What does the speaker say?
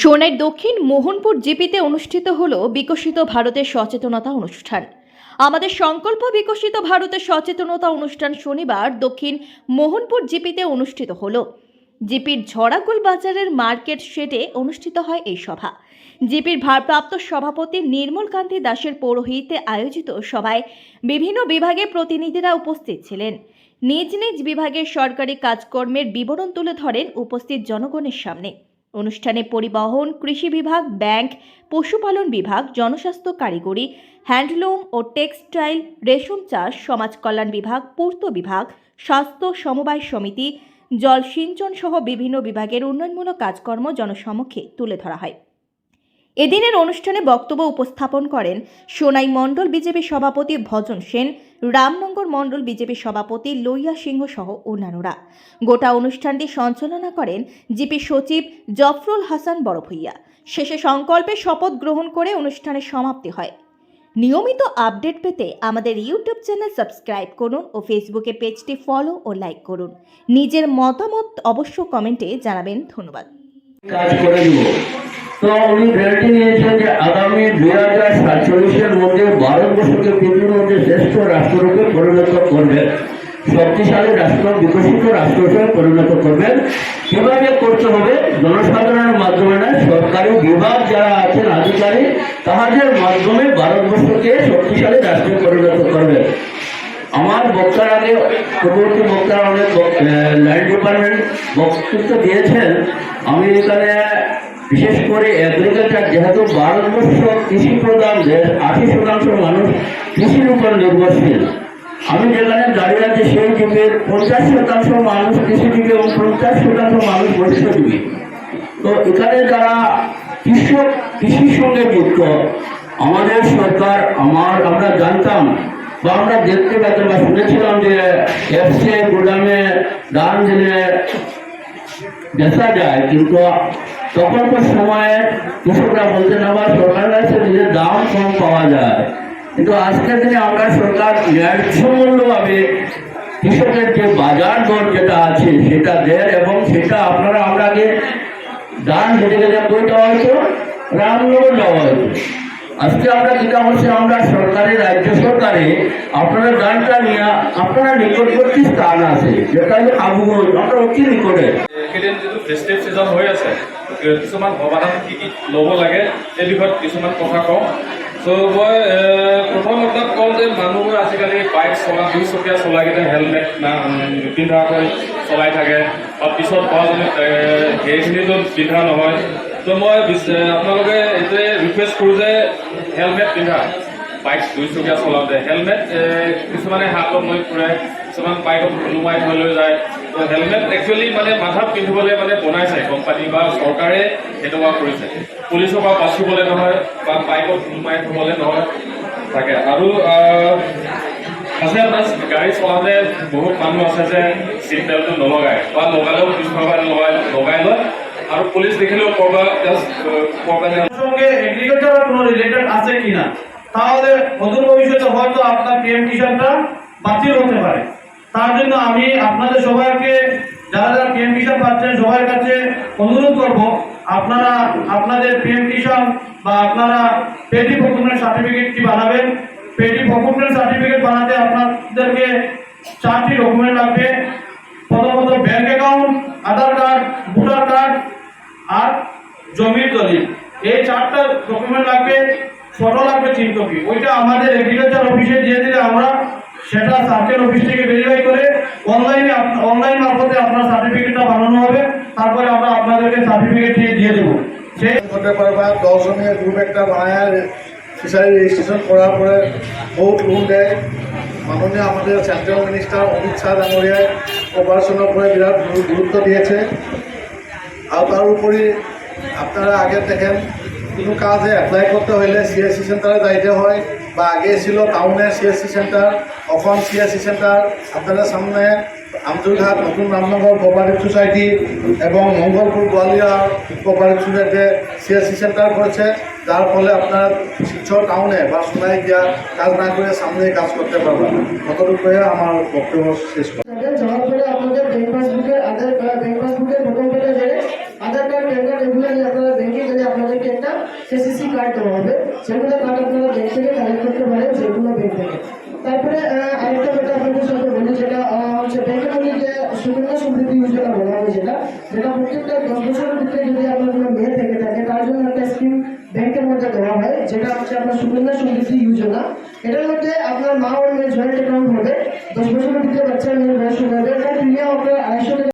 সোনার দক্ষিণ মোহনপুর জিপিতে অনুষ্ঠিত হলো বিকশিত ভারতের সচেতনতা অনুষ্ঠান। আমাদের সংকল্প বিকশিত ভারতের সচেতনতা অনুষ্ঠান শনিবার দক্ষিণ মোহনপুর জিপিতে অনুষ্ঠিত হলো। জিপির ঝড়াকুল বাজারের মার্কেট শেডে অনুষ্ঠিত হয় এই সভা। জিপির ভারপ্রাপ্ত সভাপতি নির্মল কান্তি দাসের পৌরোহিত্যে আয়োজিত সভায় বিভিন্ন বিভাগের প্রতিনিধিরা উপস্থিত ছিলেন। নিজ নিজ বিভাগের সরকারি কাজকর্মের বিবরণ তুলে ধরেন উপস্থিত জনগণের সামনে। অনুষ্ঠানে পরিবহন, কৃষি বিভাগ, ব্যাংক, পশুপালন বিভাগ, জনস্বাস্থ্য কারিগরি, হ্যান্ডলুম ও টেক্সটাইল, রেশম চাষ, সমাজ কল্যাণ বিভাগ, পূর্ত বিভাগ, স্বাস্থ্য সমবায় সমিতি জলসিঞ্চন সহ বিভিন্ন বিভাগের উন্নয়নমূলক কাজকর্ম জনসমক্ষে তুলে ধরা হয়। এদিনের অনুষ্ঠানে বক্তব্য উপস্থাপন করেন সোনাই মণ্ডল বিজেপি সভাপতি ভজন সেন, রামনগর মণ্ডল বিজেপি সভাপতি লইয়া সিংহ সহ অন্যান্যরা। গোটা অনুষ্ঠানটি সঞ্চালনা করেন জিপি সচিব জফরুল হাসান বড়ভূইয়া। শেষে সংকল্পে শপথ গ্রহণ করে অনুষ্ঠানের সমাপ্তি হয়। নিয়মিত আপডেট পেতে আমাদের ইউটিউব চ্যানেল সাবস্ক্রাইব করুন ও ফেসবুকে পেজটি ফলো ও লাইক করুন। নিজের মতামত অবশ্য কমেন্টে জানাবেন, ধন্যবাদ। তো উনি গ্যারান্টি নিয়েছেন যে আগামী দুই হাজার সাতচল্লিশের মধ্যে ভারতবর্ষকে পৃথিবীর মধ্যে শ্রেষ্ঠ রাষ্ট্ররূপে পরিণত করবেন শক্তিশালী রাষ্ট্র, বিকশিত রাষ্ট্র হিসেবে পরিণত করবেন কীভাবে করতে হবে? জনসাধারণের মাধ্যমে না সরকারি বিভাগ যারা আছেন, আধিকারিক, তাহাদের মাধ্যমে ভারতবর্ষকে শক্তিশালী রাষ্ট্রে পরিণত করবেন আমার বক্তার আগে, পূর্ববর্তী বক্তারা অনেক ল্যান্ড ডিপার্টমেন্ট বক্তৃত্ব দিয়েছেন। আমি এখানে বিশেষ করে এগ্রিকালচার, যেহেতু ভারতবর্ষ কৃষি প্রধান, দেশ আশি শতাংশ মানুষ কৃষির উপর নির্ভরশীল। আমি যেখানে দাঁড়িয়ে আছি, সেই যুগের পঞ্চাশ শতাংশ মানুষ কৃষিজীবী এবং পঞ্চাশ শতাংশ মানুষ মৎস্যজীবী তো এখানে যারা কৃষক, কৃষির সঙ্গে যুক্ত, আমাদের সরকার, আমার, আমরা জানতাম বা আমরা দেখতে পেতাম বা শুনেছিলাম যে এফসিআই গোদামে ধান দিলে বেচা যায়, কিন্তু তখনকার সময়ে কৃষকরা বলতেন আবার সরকারের কাছে নিজের দাম কম পাওয়া যায়। কিন্তু আজকের দিনে আমরা সরকার ন্যায্য মূল্যভাবে কৃষকের যে বাজার দর যেটা আছে, সেটা দেয় এবং সেটা আপনারা আমরা আগে দান হেঁটে গেলে বই দেওয়া হতো? রামনগর দেওয়া হতো। আজকে আমরা যেটা হচ্ছে আমরা সরকারি রাজ্য সরকারে আপনারা দানটা নিয়ে, আপনারা নিকটবর্তী স্থান আছে, যেটা হচ্ছে আবুগঞ্জ আমরা অতি নিকটে। ফেষ্টিভ ছিজন হৈ আছে। কিছুমান সমাধান কি কি ল'ব লাগে এই বিষয়ত কিছুমান কথা কওঁ। চ' মই প্ৰথম অৱস্থাত কওঁ যে মানুহবোৰে আজিকালি বাইক চলা দুইচকীয়া চলাই কিনে হেলমেট নিপিন্ধাকৈ চলাই থাকে। বা পিছত এ, সেইখিনিতো পিন্ধা নহয়। ত' মই আপোনালোকে এইটোৱে ৰিকুৱেষ্ট কৰোঁ যে হেলমেট পিন্ধা। বাইক দুইচকীয়া চলাওঁতে। হেলমেট কিছুমানে হাতত লৈ ফুৰে কিছুমান বাইকত ওলোমাই থৈ লৈ যায়। হেলমেট একচুৱেলি মানে মাথাত পিন্ধিবলৈ মানে বনাইছে কোম্পানী বা চৰকাৰে তেনেকুৱা কৰিছে। পুলিচৰ পৰা বাচিবলৈ নহয়, বা বাইকত ওলোমাই থ'বলৈ নহয়, তাকে। আৰু আছে আপোনাৰ গাড়ী চলাওঁতে বহুত মানুহ আছে যে চিট বেল্টটো নলগায়, বা লগালেও পিছফালৰ লগাই লগাই লয়। আৰু পুলিচ দেখিলেও ক'ৰবাত এগ্রিকালচার কোনো রিলেটেড আছে কিনা তাহলে অদূর ভবিষ্যতে হয়তো আপনার পিএম কিষানটা বাতিল হতে পারে। তার জন্য আমি আপনাদের সবাইকে, যারা যারা পিএম কিষান পাচ্ছেন, সবার কাছে অনুরোধ করব, আপনারা আপনাদের পিএম কিষান বা আপনারা পেডি প্রকুরমেন্ট সার্টিফিকেট কি বানাবেন? পেডি প্রকুরমেন্ট সার্টিফিকেট বানাতে আপনাদেরকে চারটি ডকুমেন্ট লাগবে। প্রথমত bank account Aadhaar card voter card আর জমির দলিল। এই চারটা ডকুমেন্ট লাগবে ফটো লাগবে তিন কপি ওইটা আমাদের এগ্রিকালচার অফিসে দিয়ে দিলে আমরা সেটা সার্কেল অফিস থেকে ভেরিফাই করে অনলাইনে অনলাইন মারফতে আপনার সার্টিফিকেটটা বানানো হবে। তারপরে আমরা আপনাদেরকে সার্টিফিকেট দিয়ে দেবো। সেই করতে পারবা দশজনের গ্রুপ একটা বানায় ফিশারি রেজিস্ট্রেশন করার পরে বহুত লোন দেয়। মাননীয় আমাদের সেন্ট্রাল মিনিস্টার অমিত শাহ ডাঙরিয়ায় অপারেশনের উপরে বিরাট গুরু- গুরুত্ব দিয়েছে। আর তার উপরে আপনারা আগে দেখেন, কোনো কাজে এপ্লাই করতে হইলে সিএসসি সেন্টারে যাইতে হয়। বা আগে ছিল টাউনে CSC centre Assam CSC centre. আপনাদের সামনে আমজুরঘাট নতুন রামনগর কোপারেটিভ সোসাইটি এবং মঙ্গলপুর গোয়ালিয়া কোপারেটিভ সোসাইটিতে সিএসসি সেন্টার করেছে। যার ফলে আপনার শিলচর টাউনে বা সোনাই গিয়া কাজ না করে সামনে কাজ করতে পারবেন। কতটুকু আমার বক্তব্য শেষ করছি। তারপরে আরেকটা ব্যাপার আপনাদের সাথে বলি সেটা হচ্ছে ব্যাংকের যে সুকন্যা সমৃদ্ধি যোজনা বলা হয় যেটা যেটা প্রত্যেকটা দশ বছরের ভিতরে যদি আপনার কোনো মেয়ে থেকে থাকে, তার জন্য একটা স্কিম ব্যাংকের মধ্যে দেওয়া হয়, যেটা হচ্ছে আপনার সুকন্যা সমৃদ্ধি যোজনা। এটার মধ্যে আপনার মা ও মেয়ে জয়েন্ট অ্যাকাউন্ট হবে। দশ বছরের ভিতরে বাচ্চা মেয়ের বয়স যাবে। এটা প্রিমিয়াম আপনার আড়াইশো